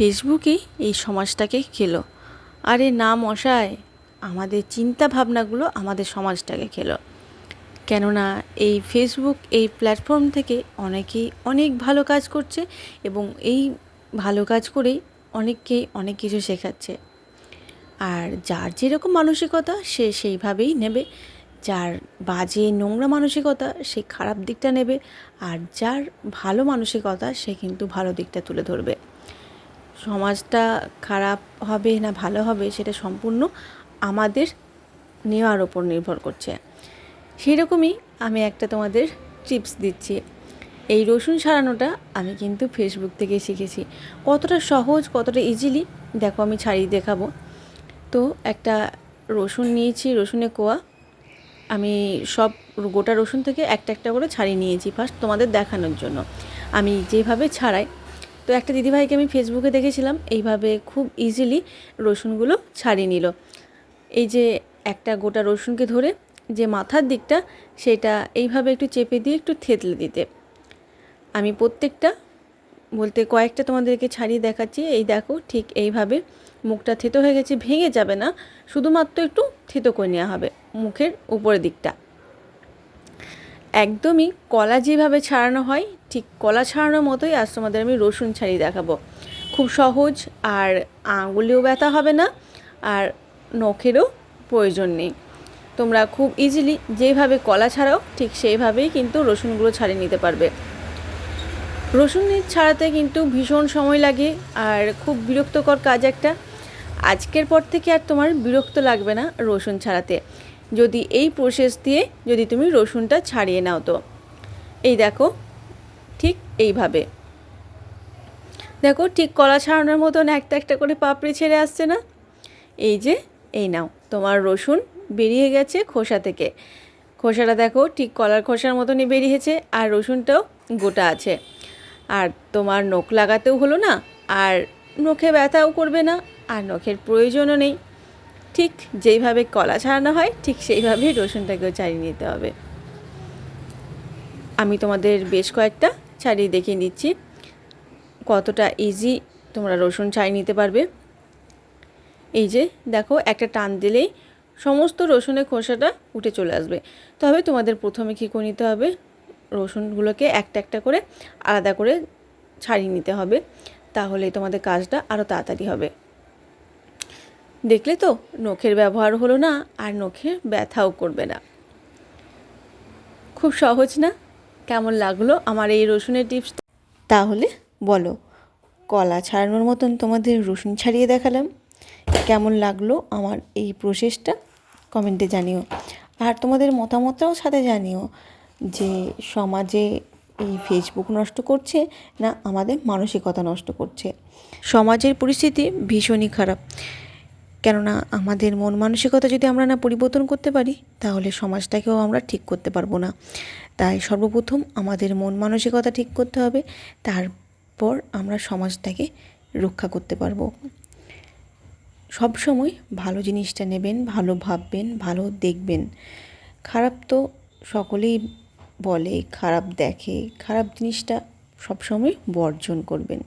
ফেসবুকই এই সমাজটাকে খেলো। আরে না মশাই, আমাদের চিন্তা ভাবনাগুলো আমাদের সমাজটাকে খেলো। কেননা এই ফেসবুক এই প্ল্যাটফর্ম থেকে অনেকেই অনেক ভালো কাজ করছে এবং এই ভালো কাজ করেই অনেককেই অনেক কিছু শেখাচ্ছে। আর যার যেরকম মানসিকতা, সে সেইভাবেই নেবে। যার বাজে নোংরা মানসিকতা, সে খারাপ দিকটা নেবে। আর যার ভালো মানসিকতা, সে কিন্তু ভালো দিকটা তুলে ধরবে। সমাজটা খারাপ হবে না ভালো হবে সেটা সম্পূর্ণ আমাদের নেওয়ার ওপর নির্ভর করছে। সেই রকমই আমি একটা তোমাদের টিপস দিচ্ছি। এই রসুন ছাড়ানোটা আমি কিন্তু ফেসবুক থেকে শিখেছি। কতটা সহজ, কতটা ইজিলি দেখো আমি ছাড়িয়ে দেখাবো। তো একটা রসুন নিয়েছি, রসুনে কোয়া। আমি সব গোটা রসুন থেকে একটা একটা করে ছাড়িয়ে নিয়েছি। ফার্স্ট তোমাদের দেখানোর জন্য। আমি যেভাবে ছাড়াই তো একটা দিদিভাইকে আমি ফেসবুকে দেখেছিলাম, এইভাবে খুব ইজিলি রসুনগুলো ছাড়িয়ে নিল। এই যে একটা গোটা রসুনকে ধরে যে মাথার দিকটা, সেটা এইভাবে একটু চেপে দিয়ে একটু থেতলে দিতে। আমি প্রত্যেকটা, বলতে কয়েকটা তোমাদেরকে ছাড়িয়ে দেখাচ্ছি। এই দেখো, ঠিক এইভাবে মুখটা থেতো হয়ে গেছে, ভেঙে যাবে না, শুধুমাত্র একটু থেতো করে নেওয়া হবে মুখের উপরের দিকটা। একদমই কলা যেভাবে ছাড়ানো হয়, ঠিক কলা ছাড়ানোর মতোই আজ তোমাদের আমি রসুন ছাড়িয়ে দেখাবো। খুব সহজ আর আঙুলেও ব্যথা হবে না আর নখেরও প্রয়োজন নেই। তোমরা খুব ইজিলি যেভাবে কলা ছাড়াও, ঠিক সেইভাবেই কিন্তু রসুনগুলো ছাড়িয়ে নিতে পারবে। রসুন ছাড়াতে কিন্তু ভীষণ সময় লাগে আর খুব বিরক্তকর কাজ একটা। আজকের পর থেকে আর তোমার বিরক্ত লাগবে না রসুন ছাড়াতে। যদি এই প্রসেস দিয়ে যদি তুমি রসুনটা ছাড়িয়ে নাও তো। এই দেখো, ঠিক এইভাবে। দেখো, ঠিক কলা ছাড়ানোর মতন একটা একটা করে পাপড়ি ছেড়ে আসছে না? এই যে, এই নাও, তোমার রসুন বেরিয়ে গেছে খোসা থেকে। খোসাটা দেখো, ঠিক কলার খোসার মতনই বেরিয়েছে আর রসুনটাও গোটা আছে। আর তোমার নখ লাগাতেও হলো না, আর নখে ব্যথাও করবে না, আর নখের প্রয়োজনও নেই। ঠিক যেইভাবে কলা ছাড়ানো হয়, ঠিক সেইভাবেই রসুনটাকেও ছাড়িয়ে নিতে হবে। আমি তোমাদের বেশ কয়েকটা ছাড়িয়ে দেখিয়ে নিচ্ছি কতটা ইজি তোমরা রসুন ছাড়িয়ে নিতে পারবে। এই যে, দেখো, একটা টান দিলেই সমস্ত রসুনের খোসাটা উঠে চলে আসবে। তবে তোমাদের প্রথমে কী করে নিতে হবে? রসুনগুলোকে একটা একটা করে আলাদা করে ছাড়িয়ে নিতে হবে। তাহলে তোমাদের কাজটা আরও তাড়াতাড়ি হবে। দেখলে তো নখের ব্যবহার হলো না আর নখে ব্যথাও করবে না। খুব সহজ না? কেমন লাগল আমার এই রসুনের টিপস তাহলে বলো, কলা ছাড়ানোর মতন তোমাদের রসুন ছাড়িয়ে দেখালাম। কেমন লাগল আমার এই প্রসেসটা কমেন্টে জানিও। আর তোমাদের মতামতটাও সাথে জানিও যে সমাজে এই ফেসবুক নষ্ট করছে না আমাদের মানসিকতা নষ্ট করছে। সমাজের পরিস্থিতি ভীষণই খারাপ। কেননা আমাদের মন মানসিকতা যদি আমরা না পরিবর্তন করতে পারি, তাহলে সমাজটাকেও আমরা ঠিক করতে পারব না। তাই সর্বপ্রথম আমাদের মন মানসিকতা ঠিক করতে হবে, তারপর আমরা সমাজটাকে রক্ষা করতে পারব। সব সময় ভালো জিনিসটা নেবেন, ভালো ভাববেন, ভালো দেখবেন। খারাপ তো সকলেই বলে, খারাপ দেখে, খারাপ জিনিসটা সবসময় বর্জন করবেন।